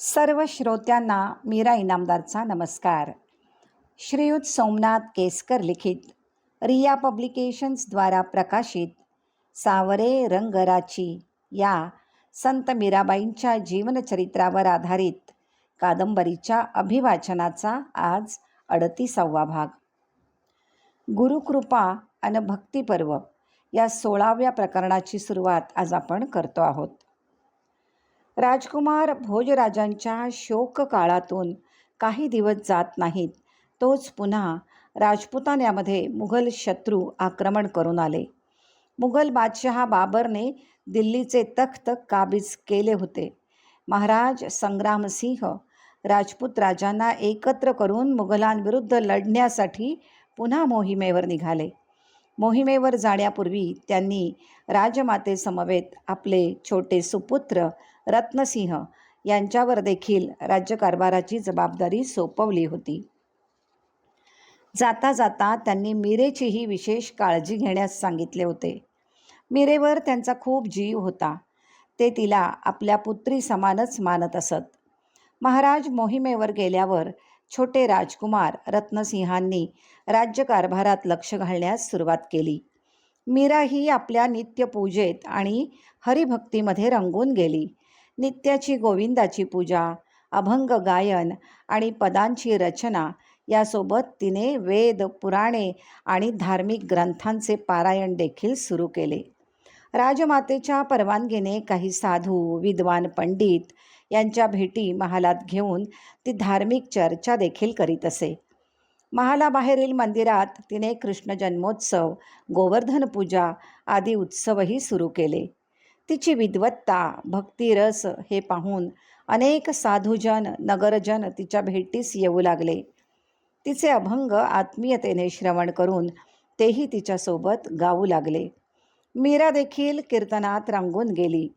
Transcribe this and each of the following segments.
सर्व श्रोत्यांना मीरा इनामदारचा नमस्कार. श्रीयुत सोमनाथ केसकर लिखित रिया पब्लिकेशन्सद्वारा प्रकाशित सावरे रंगराची या संत मीराबाईंच्या जीवनचरित्रावर आधारित कादंबरीच्या अभिवाचनाचा आज अडतीसावा भाग. गुरुकृपा आणि भक्तिपर्व या सोळाव्या प्रकरणाची सुरुवात आज आपण करतो आहोत. राजकुमार भोजराजांच्या शोक काळातून काही दिवस जात नाहीत. तोच पुन्हा राजपुतान्यामध्ये मुघल शत्रू आक्रमण करून आले. मुघल बादशहा बाबरने दिल्लीचे तख्त काबीज केले होते. महाराज संग्रामसिंह राजपूत राजांना एकत्र करून मुघलांविरुद्ध लढण्यासाठी पुन्हा मोहिमेवर निघाले. मोहिमेवर जाण्यापूर्वी त्यांनी राजमातेसमवेत आपले छोटे सुपुत्र रत्नसिंह यांच्यावर देखील राज्यकारभाराची जबाबदारी सोपवली होती. जाता जाता त्यांनी मीरेचीही विशेष काळजी घेण्यास सांगितले होते. मीरेवर त्यांचा खूप जीव होता. ते तिला आपल्या पुत्री समानच मानत असत. महाराज मोहिमेवर गेल्यावर छोटे राजकुमार रत्नसिंहांनी राज्यकारभारात लक्ष घालण्यास सुरुवात केली. मीरा ही आपल्या नित्यपूजेत आणि हरिभक्तीमध्ये रंगून गेली. नित्याची गोविंदाची पूजा अभंग गायन आणि पदांची रचना यासोबत तिने वेद पुराणे आणि धार्मिक ग्रंथांचे पारायण देखील सुरू केले. राजमातेच्या परवानगीने काही साधू विद्वान पंडित यांच्या भेटी महालात घेऊन ती धार्मिक चर्चा देखील करीत असे. महालाबाहेरील मंदिरात तिने कृष्ण जन्मोत्सव गोवर्धन पूजा आदी उत्सवही सुरू केले. तिची विद्वत्ता भक्तिरस हे पाहून अनेक साधुजन नगरजन तिच्या भेटीस येऊ लागले. तिचे अभंग आत्मीयतेने श्रवण करून तेही तिच्यासोबत गाऊ लागले. मीरा देखील कीर्तनात रंगून गेली.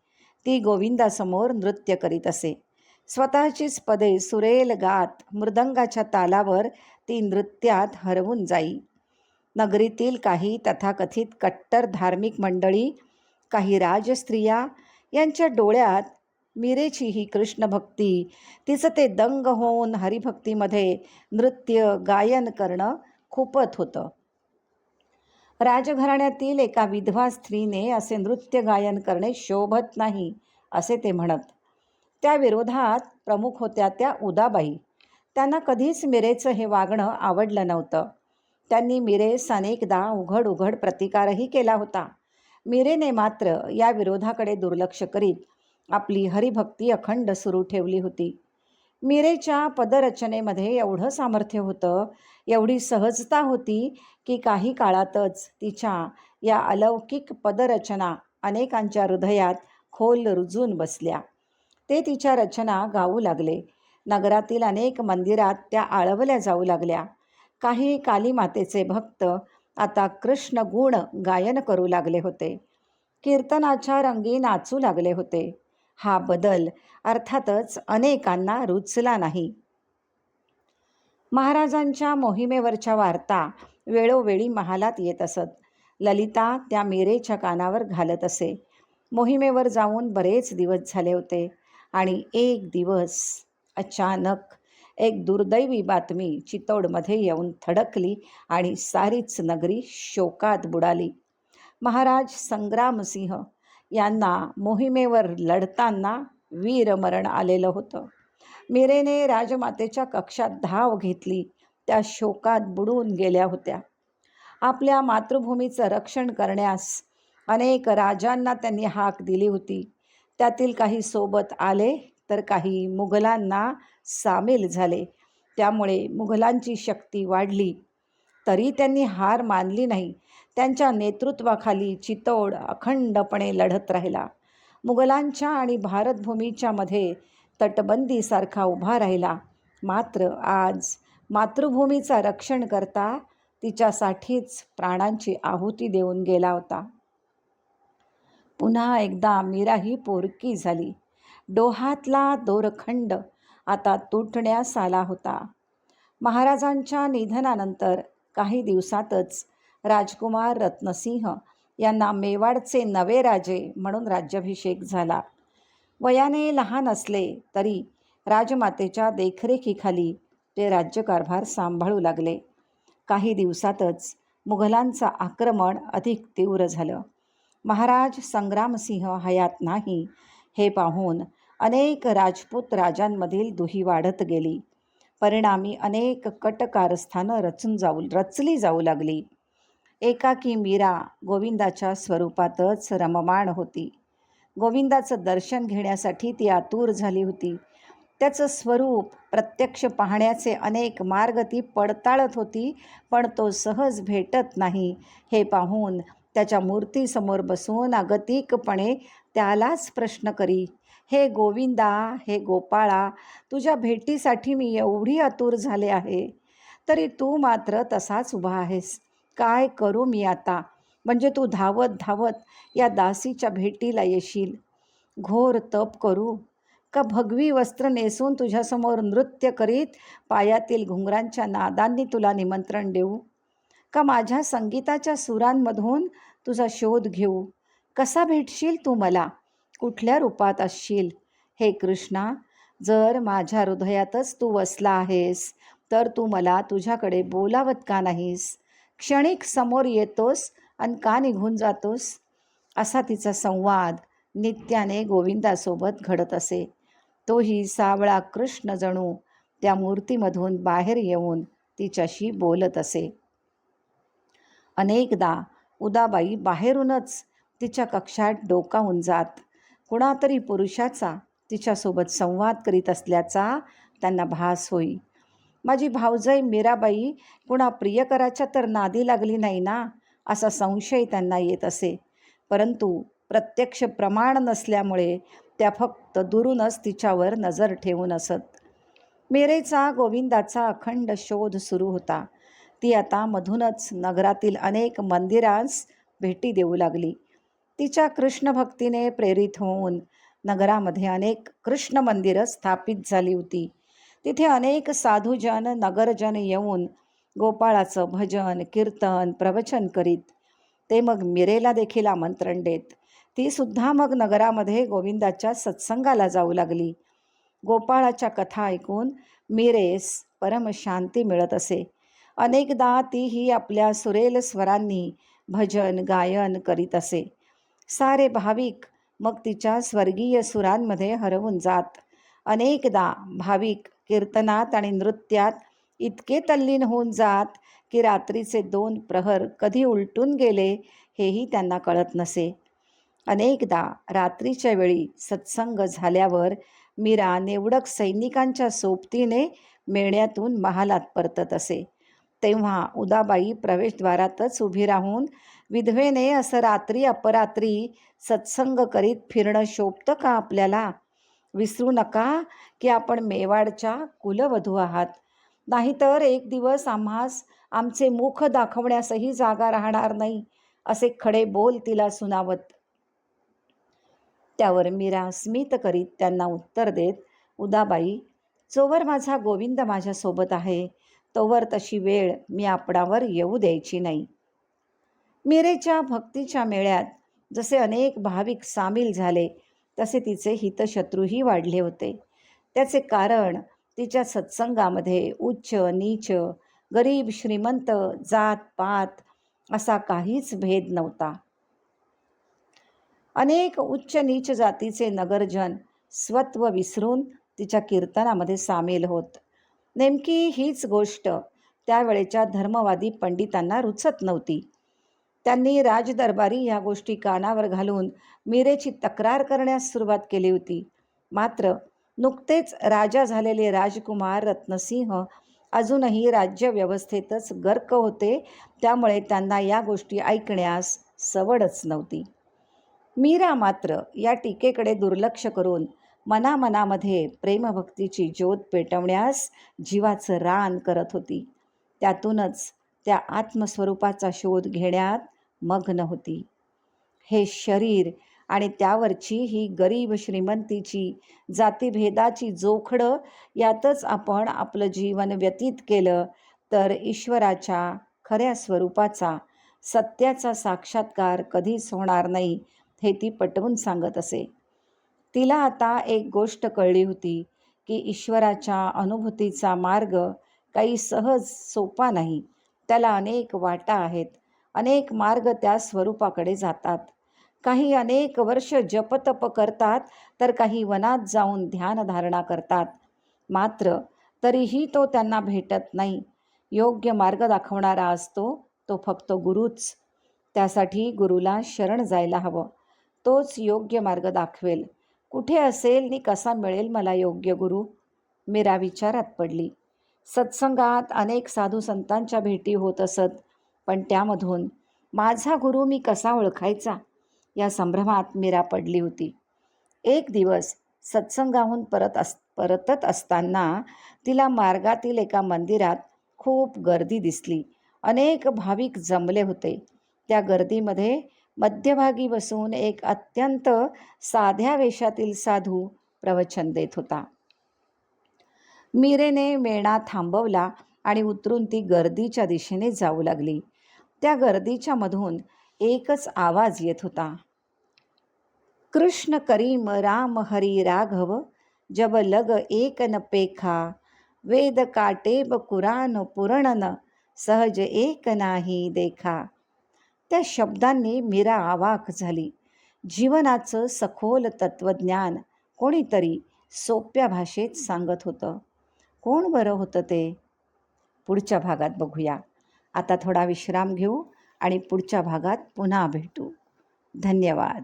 ती गोविंदासमोर नृत्य करीत असे. स्वतःचीच पदे सुरेल गात मृदंगाच्या तालावर ती नृत्यात हरवून जाई. नगरीतील काही तथाकथित कट्टर धार्मिक मंडळी काही राजस्त्रिया यांच्या डोळ्यात मीरेची ही कृष्णभक्ती तिचं ते दंग होऊन हरिभक्तीमध्ये नृत्य गायन करणं खूपत होतं. राजघराण्यातील एका विधवा स्त्रीने असे नृत्य गायन करणे शोभत नाही असे ते म्हणत. त्या विरोधात प्रमुख होत्या त्या उदाबाई. त्यांना कधीच मिरेचं हे वागणं आवडलं नव्हतं. त्यांनी मिरेस अनेकदा उघड उघड प्रतिकारही केला होता. मिरेने मात्र या विरोधाकडे दुर्लक्ष करीत आपली हरिभक्ती अखंड सुरू ठेवली होती. मिरेच्या पदरचनेमध्ये एवढं सामर्थ्य होतं एवढी सहजता होती की काही काळातच तिच्या या अलौकिक पदरचना अनेकांच्या हृदयात खोल रुजून बसल्या. ते तिच्या रचना गाऊ लागले. नगरातील अनेक मंदिरात त्या आळवल्या जाऊ लागल्या. काही कालीमातेचे भक्त आता कृष्ण गुण गायन करू लागले होते. कीर्तनाच्या रंगी नाचू लागले होते. हा बदल अर्थातच अनेकांना रुचला नाही. महाराजांच्या मोहिमेवरच्या वार्ता वेळोवेळी महालात येत असत. ललिता त्या मेरेच्या कानावर घालत असे. मोहिमेवर जाऊन बरेच दिवस झाले होते आणि एक दिवस अचानक एक दुर्दैवी बातमी चितोडमध्ये येऊन थडकली आणि सारीच नगरी शोकात बुडाली. महाराज संग्रामसिंह यांना मोहिमेवर लढताना वीरमरण आलेलं होतं. मिरेने राजमातेच्या कक्षात धाव घेतली त्या शोकात बुडून गेल्या होत्या. आपल्या मातृभूमीचं रक्षण करण्यास अनेक राजांना त्यांनी हाक दिली होती. त्यातील काही सोबत आले तर काही मुघलांना सामील झाले. त्यामुळे मुघलांची शक्ती वाढली. तरी त्यांनी हार मानली नाही. त्यांच्या नेतृत्वाखाली चितोड अखंडपणे लढत राहिला. मुघलांच्या आणि भारतभूमीच्या मध्ये तटबंदीसारखा उभा राहिला. मात्र आज मातृभूमीचा रक्षण करता तिच्यासाठीच प्राणांची आहुती देऊन गेला होता. पुन्हा एकदा मीरा ही पोरकी झाली. डोहातला दोरखंड आता तुटण्यास आला होता. महाराजांच्या निधनानंतर काही दिवसातच राजकुमार रत्नसिंह यांना मेवाडचे नवे राजे म्हणून राज्याभिषेक झाला. वयाने लहान असले तरी राजमातेच्या देखरेखीखाली ते राज्यकारभार सांभाळू लागले. काही दिवसातच मुघलांचं आक्रमण अधिक तीव्र झालं. महाराज संग्रामसिंह हयात नाही हे पाहून अनेक राजपूत राजांमधील दुही वाढत गेली. परिणामी अनेक कटकारस्थानं रचून जाऊ रचली जाऊ लागली. एकाकी मीरा गोविंदाच्या स्वरूपातच रममाण होती. गोविंदाचं दर्शन घेण्यासाठी ती आतूर झाली होती. त्याचं स्वरूप प्रत्यक्ष पाहण्याचे अनेक मार्ग ती पडताळत होती पण तो सहज भेटत नाही. हे पाहून त्याच्या मूर्तीसमोर बसून अगतिकपणे त्यालाच प्रश्न करी हे गोविंदा हे गोपाळा तुझ्या भेटीसाठी मी एवढी आतुर झाले आहे. तरी तू मात्र तसाच उभा आहेस. काय करू मी आता? म्हणजे तू धावत धावत या दासीच्या भेटीला येशील. घोर तप करू. का भगवी वस्त्र नेसून तुझ्यासमोर नृत्य करीत पायातील घुंगरांच्या नादांनी तुला निमंत्रण देऊ? का माझ्या संगीताच्या सुरांमधून तुझा शोध घेऊ? कसा भेटशील तू मला? कुठल्या रूपात असशील? हे कृष्णा जर माझ्या हृदयातच तू वसला आहेस तर तू मला तुझ्याकडे बोलावत का नाहीस? क्षणिक समोर येतोस आणि का निघून जातोस? असा तिचा संवाद नित्याने गोविंदासोबत घडत असे. तोही सावळा कृष्ण जणू त्या मूर्तीमधून बाहेर येऊन तिच्याशी बोलत असे. अनेकदा उदाबाई बाहेरूनच तिच्या कक्षात डोकावून जात. कुणातरी पुरुषाचा तिच्यासोबत संवाद करीत असल्याचा त्यांना भास होई. माझी भावजय मीराबाई कुणा प्रियकराच्या तर नादी लागली नाही ना असा संशय त्यांना येत असे. परंतु प्रत्यक्ष प्रमाण नसल्यामुळे त्या फक्त दुरूनच तिच्यावर नजर ठेवून असत. मेरेचा गोविंदाचा अखंड शोध सुरू होता. ती आता मधूनच नगरातील अनेक मंदिरांस भेटी देऊ लागली. तिच्या कृष्णभक्तीने प्रेरित होऊन नगरामध्ये अनेक कृष्ण मंदिरं स्थापित झाली होती. तिथे अनेक साधूजन नगरजन येऊन गोपाळाचं भजन कीर्तन प्रवचन करीत ते मग मिरेला देखील आमंत्रण देत. ती सुद्धा मग नगरामध्ये गोविंदाच्या सत्संगाला जाऊ लागली. गोपाळाच्या कथा ऐकून मिरेस परमशांती मिळत असे. अनेकदा तीही आपल्या सुरेल स्वरांनी भजन गायन करीत असे. सारे भाविक मग तिच्या स्वर्गीय सुरांमध्ये हरवून जात. अनेकदा भाविक कीर्तनात आणि नृत्यात इतके तल्लीन होऊन जात की रात्रीचे दोन प्रहर कधी उलटून गेले हेही त्यांना कळत नसे. अनेकदा रात्रीच्या वेळी सत्संग झाल्यावर मीरा निवडक सैनिकांच्या सोबतीने मेण्यातून महालात परतत असे. तेव्हा उदाबाई प्रवेशद्वारातच उभी राहून विधवेने असं रात्री अपरात्री सत्संग करीत फिरणं शोभतं का आपल्याला? विसरू नका की आपण मेवाडच्या कुलवधू आहात. नाहीतर एक दिवस आम्हास आमचे मुख दाखवण्यासही जागा राहणार नाही असे खडे बोल तिला सुनावत. त्यावर मीरा स्मित करीत त्यांना उत्तर देत उदाबाई जोवर माझा गोविंद माझ्यासोबत आहे तोवर तशी वेळ मी आपणावर येऊ द्यायची नाही. मीरेच्या भक्तीच्या मेळ्यात जसे अनेक भाविक सामील झाले तसे तिचे हितशत्रूही वाढले होते. त्याचे कारण तिच्या सत्संगामध्ये उच्च नीच गरीब श्रीमंत जात पात असा काहीच भेद नव्हता. अनेक उच्च नीच जातीचे नगरजन स्वत्व विसरून तिच्या कीर्तनामध्ये सामील होत. नेमकी हीच गोष्ट त्यावेळेच्या धर्मवादी पंडितांना रुचत नव्हती. त्यांनी राजदरबारी ह्या गोष्टी कानावर घालून मीरेची तक्रार करण्यास सुरुवात केली होती. मात्र नुकतेच राजा झालेले राजकुमार रत्नसिंह अजूनही राज्यव्यवस्थेतच गर्क होते त्यामुळे त्यांना या गोष्टी ऐकण्यास सवडच नव्हती. मीरा मात्र या टीकेकडे दुर्लक्ष करून मनामनामध्ये प्रेमभक्तीची ज्योत पेटवण्यास जीवाचं रान करत होती. त्यातूनच त्या आत्मस्वरूपाचा शोध घेण्यात मग्न होती. हे शरीर आणि त्यावरची ही गरीब श्रीमंतीची जातीभेदाची जोखडं यातच आपण आपलं जीवन व्यतीत केलं तर ईश्वराच्या खऱ्या स्वरूपाचा सत्याचा साक्षात्कार कधीच होणार नाही हे ती पटवून सांगत असे. तिला आता एक गोष्ट कळली होती की ईश्वराच्या अनुभूतीचा मार्ग काही सहज सोपा नाही त्याला अनेक वाटा आहेत. अनेक मार्ग त्या स्वरूपाकडे जातात. काही अनेक वर्ष जपतप करतात तर काही वनात जाऊन ध्यानधारणा करतात. मात्र तरीही तो त्यांना भेटत नाही. योग्य मार्ग दाखवणारा असतो तो फक्त गुरुच. त्यासाठी गुरुला शरण जायला हवं. तोच योग्य मार्ग दाखवेल. कुठे असेल नि कसा मिळेल मला योग्य गुरु? मीरा विचारात पडली. सत्संगात अनेक साधू संतांच्या भेटी होत असत. पण त्यामधून माझा गुरु मी कसा ओळखायचा? या संभ्रमात मीरा पडली होती. एक दिवस सत्संगाहून परत अस परतत असताना तिला मार्गातील एका मंदिरात खूप गर्दी दिसली. अनेक भाविक जमले होते. त्या गर्दीमध्ये मध्यभागी बसून एक अत्यंत साध्या वेशातील साधू प्रवचन देत होता. मीरेने मेणा थांबवला आणि उतरून ती गर्दीच्या दिशेने जाऊ लागली. त्या गर्दीच्या मधून एकच आवाज येत होता. कृष्ण करीम राम हरी राघव जब लग एक न पेखा वेद काटेब कुरान पुरणन सहज एक नाही देखा. त्या शब्दांनी मीरा आवाक झाली. जीवनाचं सखोल तत्वज्ञान कोणीतरी सोप्या भाषेत सांगत होतं. कोण बरं होतं ते? पुढच्या भागात बघूया. आता थोडा विश्राम घेऊ आणि पुढच्या भागात पुन्हा भेटू. धन्यवाद.